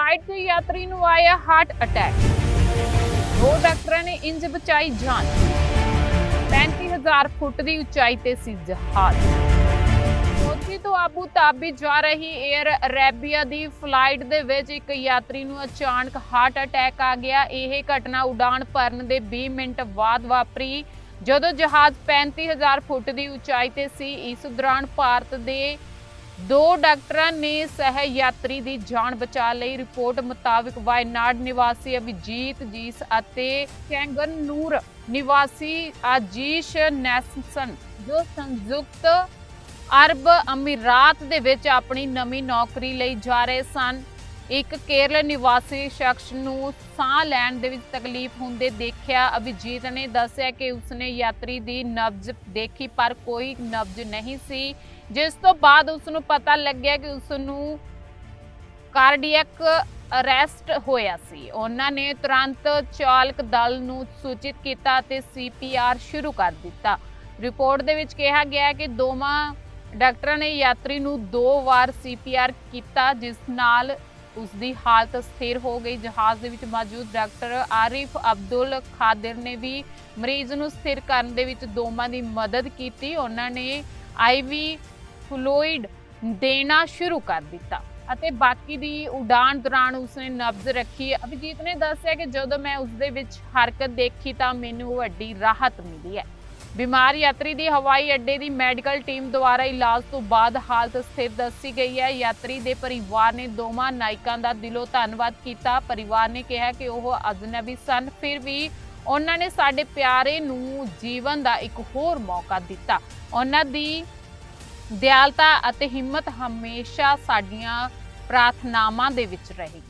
Flight ਦੇ ਯਾਤਰੀ ਨੂੰ ਆਇਆ ਹਾਰਟ ਅਟੈਕ। ਦੋ ਡਾਕਟਰਾਂ ਨੇ ਇੰਜ ਬਚਾਈ ਜਾਨ। 35000 ਫੁੱਟ ਦੀ ਉਚਾਈ ਤੇ ਸੀ ਜਹਾਜ਼। ਕੋਚੀ ਤੋਂ ਆਬੂ ਧਾਬੀ ਜਾ ਰਹੀ 에ਅਰ ਅਰੇਬੀਆ ਦੀ ਫਲਾਈਟ ਦੇ ਵਿੱਚ ਇੱਕ ਯਾਤਰੀ ਨੂੰ ਅਚਾਨਕ ਹਾਰਟ ਅਟੈਕ ਆ ਗਿਆ। ਇਹ ਘਟਨਾ ਉਡਾਣ ਭਰਨ ਦੇ 20 ਮਿੰਟ ਬਾਅਦ ਵਾਪਰੀ। ਜਦੋਂ ਜਹਾਜ਼ 35000 ਫੁੱਟ ਦੀ ਉਚਾਈ ਤੇ ਸੀ, ਇਸ ਦੌਰਾਨ ਭਾਰਤ ਦੇ ਦੋ ਡਾਕਟਰਾਂ ਨੇ ਸਹਿ ਯਾਤਰੀ ਦੀ ਜਾਨ ਬਚਾ ਲਈ। ਰਿਪੋਰਟ ਮੁਤਾਬਕ ਵਾਇਨਾਡ ਨਿਵਾਸੀ ਅਭਿਜੀਤ ਜੀਸ ਅਤੇ ਕੈਂਗਨੂਰ ਨਿਵਾਸੀ ਆਜੀਸ਼ ਨੈਸਨ ਜੋ ਸੰਯੁਕਤ ਅਰਬ ਅਮੀਰਾਤ ਦੇ ਵਿੱਚ ਆਪਣੀ ਨਵੀਂ ਨੌਕਰੀ ਲਈ ਜਾ ਰਹੇ ਸਨ। ਇੱਕ ਕੇਰਲ ਨਿਵਾਸੀ ਸ਼ਖਸ ਨੂੰ ਸਾਹ ਲੈਣ ਦੇ ਵਿੱਚ ਤਕਲੀਫ ਹੁੰਦੇ ਦੇਖਿਆ। ਅਭਿਜੀਤ ਨੇ ਦੱਸਿਆ ਕਿ ਉਸਨੇ ਯਾਤਰੀ ਦੀ ਨਬਜ਼ ਦੇਖੀ, ਪਰ ਕੋਈ ਨਬਜ਼ ਨਹੀਂ ਸੀ। ਜਿਸ ਤੋਂ ਬਾਅਦ ਉਸ ਨੂੰ ਪਤਾ ਲੱਗਿਆ ਕਿ ਉਸ ਨੂੰ ਕਾਰਡੀਅਕ ਅਰੈਸਟ ਹੋਇਆ ਸੀ। ਉਹਨਾਂ ਨੇ ਤੁਰੰਤ ਚਾਲਕ ਦਲ ਨੂੰ ਸੂਚਿਤ ਕੀਤਾ ਅਤੇ ਸੀਪੀਆਰ ਸ਼ੁਰੂ ਕਰ ਦਿੱਤਾ। ਰਿਪੋਰਟ ਦੇ ਵਿੱਚ ਕਿਹਾ ਗਿਆ ਕਿ ਦੋਵਾਂ ਡਾਕਟਰਾਂ ਨੇ ਯਾਤਰੀ ਨੂੰ ਦੋ ਵਾਰ ਸੀਪੀਆਰ ਕੀਤਾ, ਜਿਸ ਨਾਲ ਉਸ ਦੀ ਹਾਲਤ ਸਥਿਰ ਹੋ ਗਈ। ਜਹਾਜ਼ ਦੇ ਵਿੱਚ ਮੌਜੂਦ ਡਾਕਟਰ ਆਰਿਫ ਅਬਦੁਲ ਖਾਦਰ ਨੇ ਵੀ ਮਰੀਜ਼ ਨੂੰ ਸਥਿਰ ਕਰਨ ਦੇ ਵਿੱਚ ਦੋਵਾਂ ਦੀ ਮਦਦ ਕੀਤੀ। ਉਹਨਾਂ ਨੇ ਆਈਵੀ ਫਲੂਇਡ ਦੇਣਾ ਸ਼ੁਰੂ ਕਰ ਦਿੱਤਾ ਅਤੇ ਬਾਕੀ ਦੀ ਉਡਾਣ ਦੌਰਾਨ ਉਸਨੇ ਨਬਜ਼ ਰੱਖੀ। ਅਭਿਜੀਤ ਨੇ ਦੱਸਿਆ ਕਿ ਜਦੋਂ ਮੈਂ ਉਸ ਦੇ ਵਿੱਚ ਹਰਕਤ ਦੇਖੀ ਤਾਂ ਮੈਨੂੰ ਵੱਡੀ ਰਾਹਤ ਮਿਲੀ ਹੈ। ਬਿਮਾਰ ਯਾਤਰੀ ਦੀ ਹਵਾਈ ਅੱਡੇ ਦੀ ਮੈਡੀਕਲ ਟੀਮ ਦੁਆਰਾ ਇਲਾਜ ਤੋਂ ਬਾਅਦ ਹਾਲਤ ਸਥਿਰ ਦੱਸੀ ਗਈ ਹੈ। ਯਾਤਰੀ ਦੇ ਪਰਿਵਾਰ ਨੇ ਦੋਵਾਂ ਨਾਇਕਾਂ ਦਾ ਦਿਲੋਂ ਧੰਨਵਾਦ ਕੀਤਾ। ਪਰਿਵਾਰ ਨੇ ਕਿਹਾ ਕਿ ਉਹ ਅਜਨਬੀ ਸਨ। ਫਿਰ ਵੀ ਉਹਨਾਂ ਨੇ ਸਾਡੇ ਪਿਆਰੇ ਨੂੰ ਜੀਵਨ ਦਾ ਇੱਕ ਹੋਰ ਮੌਕਾ ਦਿੱਤਾ। ਉਹਨਾਂ ਦੀ ਦਿਆਲਤਾ ਅਤੇ ਹਿੰਮਤ ਹਮੇਸ਼ਾ ਸਾਡੀਆਂ ਪ੍ਰਾਰਥਨਾਵਾਂ ਦੇ ਵਿੱਚ ਰਹੇਗੀ।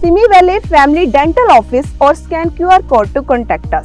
Simi Valley Family Dental Office or scan QR code to contact us.